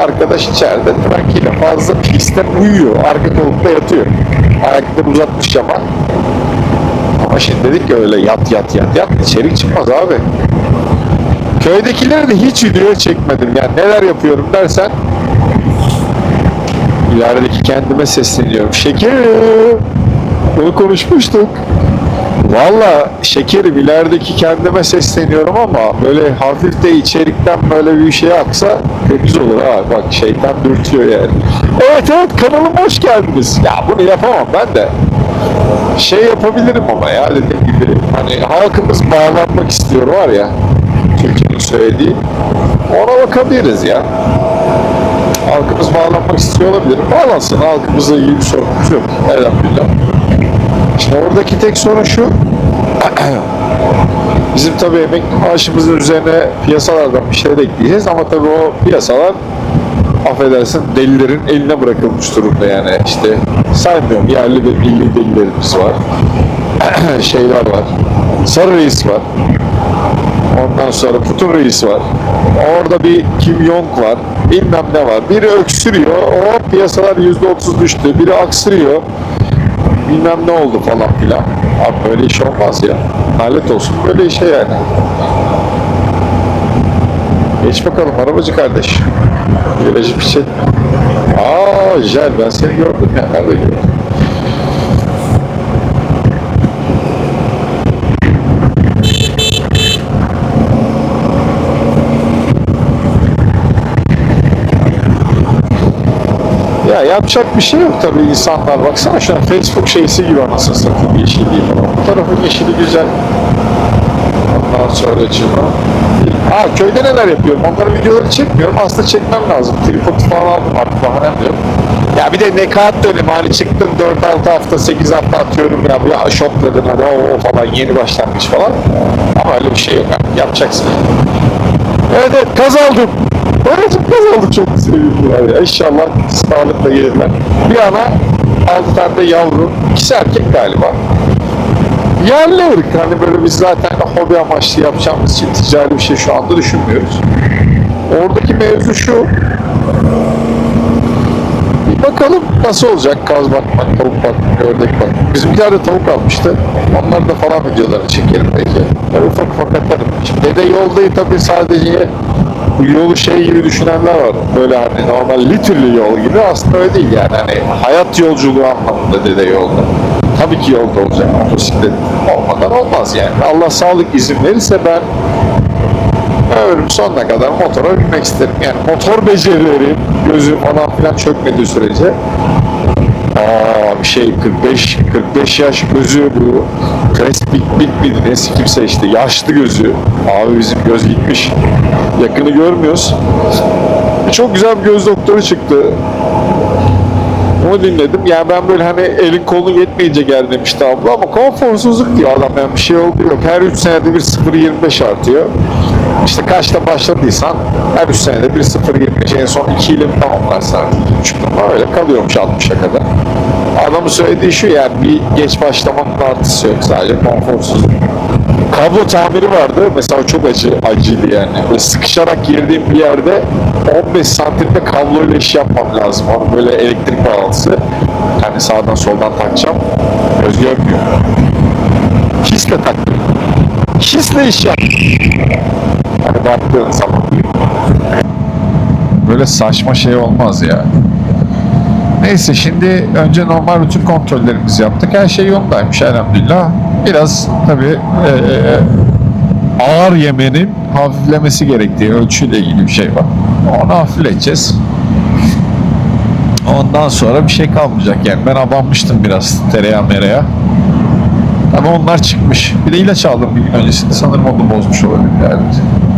Arkadaş içeride tranquille fazla pistten uyuyor. Arka koltukta yatıyor. Ayakları uzatmış ama. Ama şimdi dedik ki öyle yat yat yat yat içerik çıkmaz abi. Köydekileri de hiç video çekmedim. Yani neler yapıyorum dersen ilerideki kendime sesleniyorum. Şekerim. Bunu konuşmuştuk. Valla şekerim ilerideki kendime sesleniyorum ama böyle hafif de içerikten böyle bir şey aksa temiz olur ha. Bak şeytan dürtüyor yani. Evet evet kanalıma hoş geldiniz. Ya bunu yapamam ben de. Şey yapabilirim ama ya dediğim gibi hani halkımız bağlanmak istiyor var ya Türkiye'nin söylediği ona bakabiliriz ya. Halkımız bağlanmak istiyor olabilir. Bağlansın. Halkımızla ilgili bir sorunumuz yok. Elhamdülillah. Şimdi oradaki tek sorun şu. Bizim tabii emekli maaşımızın üzerine piyasalardan bir şey de ekleyeceğiz ama tabii o piyasalar affedersin delilerin eline bırakılmış durumda yani. İşte saymıyorum yerli ve milli delilerimiz var. Şeyler var Sarı Reis var. Ondan sonra Putun Reis var. Orada bir Kim Jong var bilmem ne var. Biri öksürüyor o piyasalar yüzde otuz düştü biri aksırıyor bilmem ne oldu falan filan abi böyle iş olmaz ya lanet olsun böyle işe yani Geç bakalım arabacı kardeş. Virajı bir şey. Aa Jel ben seni gördüm ya. Nerede gördüm? Ya yapacak bir şey yok tabii insanlar. Baksana şu an Facebook şeysi gibi anasını satayım yeşilliği falan. Bu tarafın yeşili güzel. Ondan sonra çıkma. Ha köyde neler yapıyorum? Onların videoları çekmiyorum. Aslında çekmem lazım. Tripod falan aldım artık bahanem yok. Ya bir de nekat dönemi hani çıktım 4-6 hafta 8 hafta atıyorum ya ya şokladın hadi o, o falan yeni başlangıç falan. Ama öyle bir şey yok artık yapacaksın. Evet evet kaz aldım. Babacım kaz aldım çok sevindim yani. İnşallah sağlıkla gelirler. Bir ana 6 tane de yavru. İkisi erkek galiba. Yerli ırk hani böyle biz zaten hobi amaçlı yapacağımız için ticari bir şey şu anda düşünmüyoruz. Oradaki mevzu şu. Bakalım nasıl olacak kaz bakmak, tavuk bakmak, ördek bakmak. Bizimkiler de tavuk almıştı. Onlar da falan videoları çekelim belki. Böyle ufak ufak atarım. Şimdi dede yoldayı tabii sadece yolu şey gibi düşünenler var. Böyle hani normal literally yol gibi aslında öyle değil yani. Hani hayat yolculuğu anlamında dede yolda. Tabii ki yolda olacak motosiklet olmadan olmaz yani. Allah sağlık izin verirse ben ömrüm sonuna kadar motora binmek isterim. Yani motor becerileri gözü falan filan çökmediği sürece Aa bir şey 45 45 yaş gözü bu Crespik bit bir nesi kimse işte yaşlı gözü abi bizim göz gitmiş yakını görmüyoruz çok güzel bir göz doktoru çıktı onu dinledim. Yani ben böyle hani elin kolun yetmeyince gel demişti abla ama konforsuzluk diyor adam. Yani bir şey oldu yok. Her 3 senede bir 0.25 artıyor. İşte kaçta başladıysan her 3 senede bir 0.25 en son 2 ile mi tamamlarsan artık 3 ama öyle kalıyormuş 60'a kadar. Adamın söylediği şu yani bir geç başlamanın artısı yok sadece konforsuzluk. Kablo tamiri vardı. Mesela çok acı, acıydı yani. Böyle sıkışarak girdiğim bir yerde 15 santimde kabloyla iş yapmam lazım. Onun böyle elektrik bağlantısı. Yani sağdan soldan takacağım. Göz görmüyor. Hisle taktım. Hisle iş yap. Yani baktığın zaman. Böyle saçma şey olmaz ya. Neyse şimdi önce normal rutin kontrollerimizi yaptık. Her şey yolundaymış elhamdülillah. Biraz tabii e, e, ağır yemenin hafiflemesi gerektiği ölçüyle ilgili bir şey var. Onu hafifleteceğiz. Ondan sonra bir şey kalmayacak yani. Ben abanmıştım biraz tereyağı mereyağı. Ama onlar çıkmış. Bir de ilaç aldım bir gün öncesinde. Sanırım o da bozmuş olabilir yani.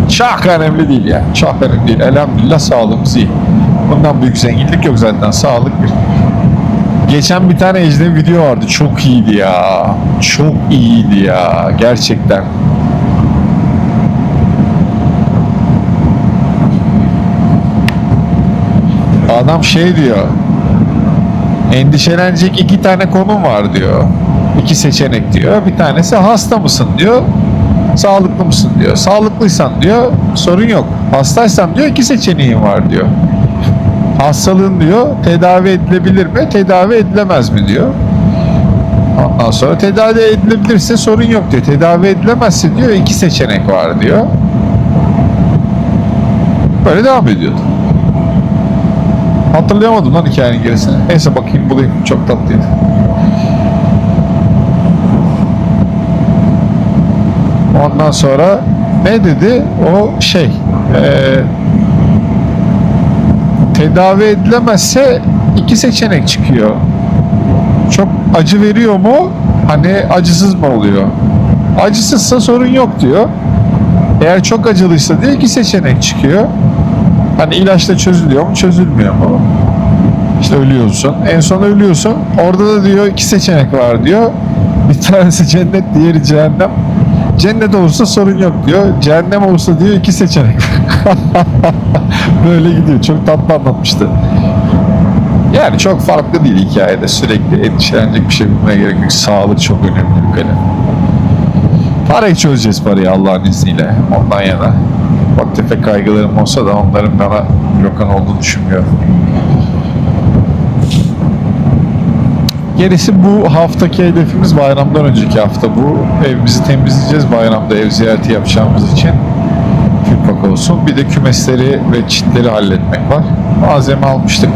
Çok önemli değil yani. Çok önemli değil. Elhamdülillah sağlığımız iyi. Bundan büyük zenginlik yok zaten. Sağlık bir. Geçen bir tane ejder video vardı. Çok iyiydi ya. Çok iyiydi ya. Gerçekten. Adam şey diyor. Endişelenecek iki tane konum var diyor. İki seçenek diyor. Bir tanesi hasta mısın diyor. Sağlıklı mısın diyor. Sağlıklıysan diyor sorun yok. Hastaysan diyor iki seçeneğin var diyor. Hastalığın diyor tedavi edilebilir mi? Tedavi edilemez mi diyor. Ondan sonra tedavi edilebilirse sorun yok diyor. Tedavi edilemezse diyor iki seçenek var diyor. Böyle devam ediyordu. Hatırlayamadım lan hikayenin gerisini. Neyse bakayım bulayım. Çok tatlıydı. Ondan sonra ne dedi? O şey eee tedavi edilemezse iki seçenek çıkıyor. Çok acı veriyor mu? Hani acısız mı oluyor? Acısızsa sorun yok diyor. Eğer çok acılıysa diye iki seçenek çıkıyor. Hani ilaçla çözülüyor mu, çözülmüyor mu? İşte ölüyorsun. En son ölüyorsun. Orada da diyor iki seçenek var diyor. Bir tanesi cennet, diğeri cehennem. Cennet olursa sorun yok diyor. Cehennem olursa diyor iki seçenek. Böyle gidiyor. Çok tatlı anlatmıştı. Yani çok farklı değil hikayede. Sürekli endişelenecek bir şey bulmaya gerek yok. Sağlık çok önemli bir kalem. Parayı çözeceğiz parayı Allah'ın izniyle. Ondan yana. Bak tefek kaygılarım olsa da onların bana yokan olduğunu düşünmüyorum. Gerisi bu haftaki hedefimiz bayramdan önceki hafta bu. Evimizi temizleyeceğiz bayramda ev ziyareti yapacağımız için. Külpak olsun. Bir de kümesleri ve çitleri halletmek var. Malzeme almıştık.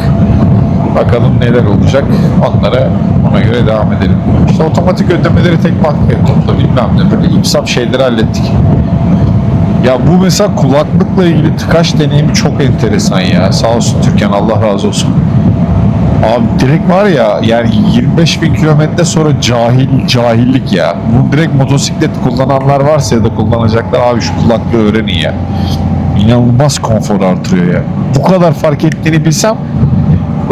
Bakalım neler olacak. Onlara ona göre devam edelim. İşte otomatik ödemeleri tek bankaya topla bilmem ne. Böyle ipsap şeyleri hallettik. Ya bu mesela kulaklıkla ilgili tıkaç deneyimi çok enteresan ya. Sağ olsun Türkan Allah razı olsun. Abi direkt var ya yani 25 bin kilometre sonra cahil cahillik ya. Bu direkt motosiklet kullananlar varsa ya da kullanacaklar abi şu kulaklığı öğrenin ya. İnanılmaz konfor artırıyor ya. Bu kadar fark ettiğini bilsem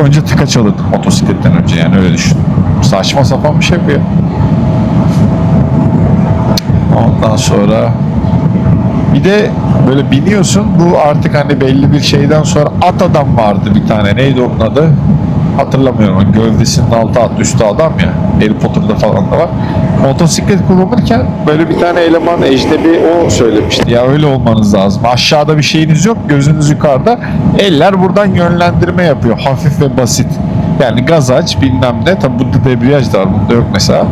önce tıkaç alırdım motosikletten önce yani öyle düşün. Saçma sapan bir şey bu ya. Ondan sonra bir de böyle biniyorsun bu artık hani belli bir şeyden sonra at adam vardı bir tane neydi onun adı hatırlamıyorum. Hani gövdesinin altı at üstü adam ya. Harry Potter'da falan da var. Motosiklet kullanırken böyle bir tane eleman ecnebi o söylemişti. Ya öyle olmanız lazım. Aşağıda bir şeyiniz yok. Gözünüz yukarıda. Eller buradan yönlendirme yapıyor. Hafif ve basit. Yani gaz aç bilmem ne. Tabi burada debriyaj da var. Bunda yok mesela.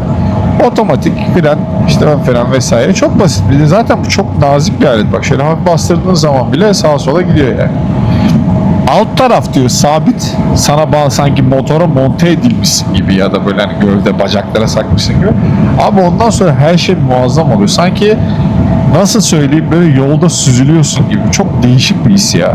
Otomatik fren işte ön fren vesaire. Çok basit. Bir de zaten bu çok nazik bir alet. Bak şöyle hafif bastırdığın zaman bile sağa sola gidiyor yani alt taraf diyor sabit. Sana bağlı sanki motora monte edilmişsin gibi ya da böyle hani gövde bacaklara sakmışsın gibi. Abi ondan sonra her şey muazzam oluyor. Sanki nasıl söyleyeyim böyle yolda süzülüyorsun gibi. Çok değişik bir his ya